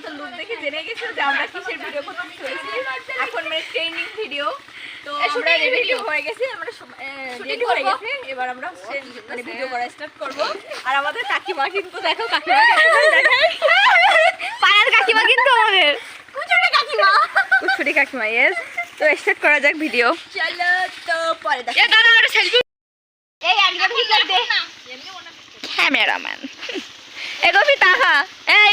আমাদের লুক দেখে জেনে গেছো যে আমরা কিসের ভিডিও করতে চলেছি। এখন মানে ট্রেনিং ভিডিও তো আমরা রেডি হয়ে গেছি আমরা Shooting হয়ে। গেছে এবার আমরা মানে ভিডিও করা স্টার্ট করব। আর আমাদের কাকিমা কিন্তু দেখো কাকিমা পাড়ার কাকিমা কিন্তু আমাদের। কুচুরি কাকিমা। কুচুরি কাকিমা ইয়েস তো স্টার্ট করা যাক ভিডিও চলো তো পরে দেখো দাদা একটা সেলফি এই একজন কি করবে ক্যামেরাম্যান এগোবি তাহা। এই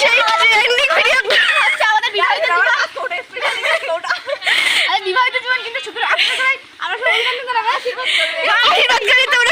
সেই ট্রেন্ডিং ভিডিও আচ্ছা আমাদের বিবাহিত জীবন বিবাহিত জীবন কিন্তু শুধু আমরা সবাই আমরা সবাই আশীর্বাদ করি